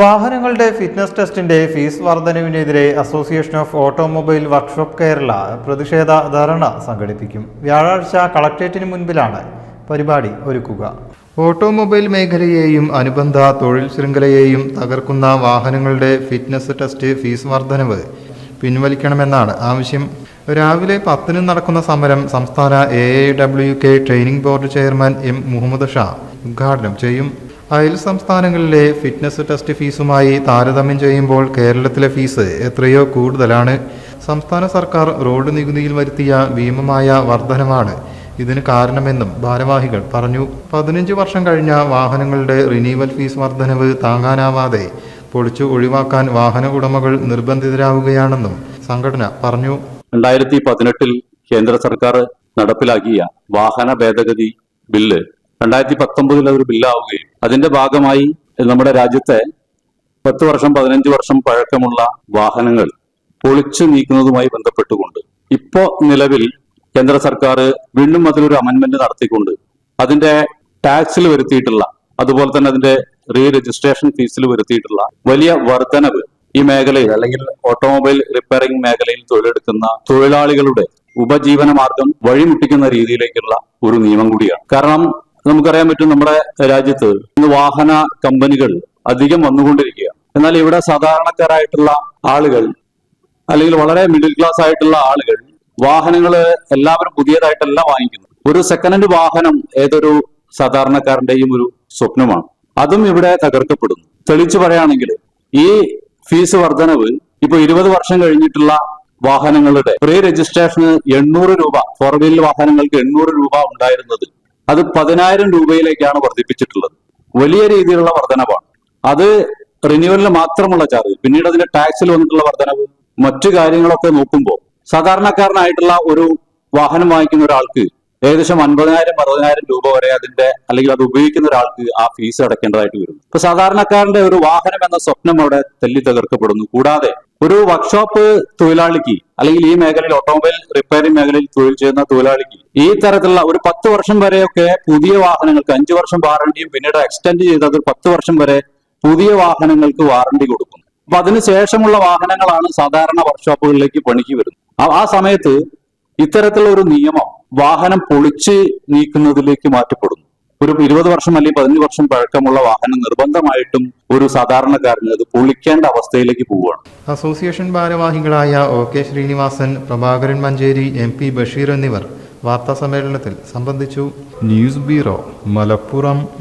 വാഹനങ്ങളുടെ ഫിറ്റ്നസ് ടെസ്റ്റിന്റെ fees വർധനവിനെതിരെ association of automobile workshop Kerala പ്രതിഷേധ ധർണ സംഘടിപ്പിക്കും. വ്യാഴാഴ്ച കളക്ട്രേറ്റിന് മുൻപിലാണ് പരിപാടി ഒരുക്കുക. ഓട്ടോമൊബൈൽ മേഖലയെയും അനുബന്ധ തൊഴിൽ ശൃംഖലയെയും തകർക്കുന്ന വാഹനങ്ങളുടെ ഫിറ്റ്നസ് ടെസ്റ്റ് ഫീസ് വർധനവ് പിൻവലിക്കണമെന്നാണ് ആവശ്യം. രാവിലെ പത്തിന് നടക്കുന്ന സമരം സംസ്ഥാന A I W K training board chairman M Muhammad Shah ഉദ്ഘാടനം ചെയ്യും. അയൽ സംസ്ഥാനങ്ങളിലെ ഫിറ്റ്നസ് ടെസ്റ്റ് ഫീസുമായി താരതമ്യം ചെയ്യുമ്പോൾ കേരളത്തിലെ ഫീസ് എത്രയോ കൂടുതലാണ്. സംസ്ഥാന സർക്കാർ റോഡ് നികുതിയിൽ വരുത്തിയ ഭീമമായ വർധനമാണ് ഇതിന് കാരണമെന്നും ഭാരവാഹികൾ പറഞ്ഞു. പതിനഞ്ച് വർഷം കഴിഞ്ഞ വാഹനങ്ങളുടെ റിനീവൽ ഫീസ് വർധനവ് താങ്ങാനാവാതെ പൊളിച്ചു ഒഴിവാക്കാൻ വാഹന ഉടമകൾ നിർബന്ധിതരാവുകയാണെന്നും സംഘടന പറഞ്ഞു. രണ്ടായിരത്തി പതിനെട്ടിൽ കേന്ദ്ര സർക്കാർ നടപ്പിലാക്കിയ വാഹന ഭേദഗതി ബില്ല് രണ്ടായിരത്തി പത്തൊമ്പതിൽ അതൊരു ബില്ലാവുകയും അതിന്റെ ഭാഗമായി നമ്മുടെ രാജ്യത്തെ പത്ത് വർഷം പതിനഞ്ച് വർഷം പഴക്കമുള്ള വാഹനങ്ങൾ പൊളിച്ചു നീക്കുന്നതുമായി ബന്ധപ്പെട്ടുകൊണ്ട് ഇപ്പോ നിലവിൽ കേന്ദ്ര സർക്കാർ വീണ്ടും അതിലൊരു അമെന്റ്മെന്റ് നടത്തിക്കൊണ്ട് അതിന്റെ ടാക്സിൽ വരുത്തിയിട്ടുള്ള അതുപോലെ തന്നെ അതിന്റെ റീ രജിസ്ട്രേഷൻ ഫീസിൽ വരുത്തിയിട്ടുള്ള വലിയ വർധനവ് ഈ മേഖലയിൽ അല്ലെങ്കിൽ ഓട്ടോമൊബൈൽ റിപ്പയറിംഗ് മേഖലയിൽ തൊഴിലെടുക്കുന്ന തൊഴിലാളികളുടെ ഉപജീവന മാർഗം വഴിമുട്ടിക്കുന്ന രീതിയിലേക്കുള്ള ഒരു നിയമം കൂടിയാണ്. കാരണം നമുക്കറിയാൻ പറ്റും നമ്മുടെ രാജ്യത്ത് ഇന്ന് വാഹന കമ്പനികൾ അധികം വന്നുകൊണ്ടിരിക്കുക എന്നാൽ ഇവിടെ സാധാരണക്കാരായിട്ടുള്ള ആളുകൾ അല്ലെങ്കിൽ വളരെ മിഡിൽ ക്ലാസ് ആയിട്ടുള്ള ആളുകൾ വാഹനങ്ങൾ എല്ലാവരും പുതിയതായിട്ടല്ല വാങ്ങിക്കുന്നത്. ഒരു സെക്കൻഡ് ഹാൻഡ് വാഹനം ഏതൊരു സാധാരണക്കാരന്റെയും ഒരു സ്വപ്നമാണ്. അതും ഇവിടെ തകർക്കപ്പെടുന്നു. തെളിച്ചു പറയുകയാണെങ്കിൽ ഈ ഫീസ് വർധനവ് ഇപ്പൊ ഇരുപത് വർഷം കഴിഞ്ഞിട്ടുള്ള വാഹനങ്ങളുടെ പ്രീ രജിസ്ട്രേഷന് എണ്ണൂറ് രൂപ ഫോർ വീലർ വാഹനങ്ങൾക്ക് എണ്ണൂറ് രൂപ ഉണ്ടായിരുന്നത് അത് പതിനായിരം രൂപയിലേക്കാണ് വർദ്ധിപ്പിച്ചിട്ടുള്ളത്. വലിയ രീതിയിലുള്ള വർധനവാണ്. അത് റിന്യൂവലിന് മാത്രമുള്ള ചാർജ് പിന്നീട് അതിന്റെ ടാക്സിൽ വന്നിട്ടുള്ള വർധനവ് മറ്റു കാര്യങ്ങളൊക്കെ നോക്കുമ്പോൾ സാധാരണക്കാരനായിട്ടുള്ള ഒരു വാഹനം വാങ്ങിക്കുന്ന ഒരാൾക്ക് ഏകദേശം അൻപതിനായിരം അറുപതിനായിരം രൂപ വരെ അതിന്റെ അല്ലെങ്കിൽ അത് ഉപയോഗിക്കുന്ന ഒരാൾക്ക് ആ ഫീസ് അടയ്ക്കേണ്ടതായിട്ട് വരും. ഇപ്പൊ സാധാരണക്കാരന്റെ ഒരു വാഹനം എന്ന സ്വപ്നം അവിടെ തെല്ലി തകർക്കപ്പെടുന്നു. കൂടാതെ ഒരു വർക്ക്ഷോപ്പ് തൊഴിലാളിക്ക് അല്ലെങ്കിൽ ഈ മേഖലയിൽ ഓട്ടോമൊബൈൽ റിപ്പയറിംഗ് മേഖലയിൽ തൊഴിൽ ചെയ്യുന്ന തൊഴിലാളിക്ക് ഈ തരത്തിലുള്ള ഒരു പത്ത് വർഷം വരെയൊക്കെ പുതിയ വാഹനങ്ങൾക്ക് അഞ്ചു വർഷം വാറണ്ടിയും പിന്നീട് എക്സ്റ്റെൻഡ് ചെയ്തത് പത്ത് വർഷം വരെ പുതിയ വാഹനങ്ങൾക്ക് വാറണ്ടി കൊടുക്കുന്നു. അപ്പൊ അതിനുശേഷമുള്ള വാഹനങ്ങളാണ് സാധാരണ വർക്ക്ഷോപ്പുകളിലേക്ക് പണിക്ക് വരുന്നത്. ആ സമയത്ത് ഇത്തരത്തിലുള്ള ഒരു നിയമം വാഹനം പൊളിച്ച് നീക്കുന്നതിലേക്ക് മാറ്റപ്പെടുന്നു. ഒരു ഇരുപത് വർഷം അല്ലെങ്കിൽ പതിനഞ്ച് വർഷം പഴക്കമുള്ള വാഹനം നിർബന്ധമായിട്ടും ഒരു സാധാരണക്കാരന് അത് പൊളിക്കേണ്ട അവസ്ഥയിലേക്ക് പോവുകയാണ്. അസോസിയേഷൻ ഭാരവാഹികളായ O K Srinivasan Prabhakaran Manjeri M P Basheer എന്നിവർ വാർത്താ സമ്മേളനത്തിൽ സംബന്ധിച്ചു. News bureau Malappuram.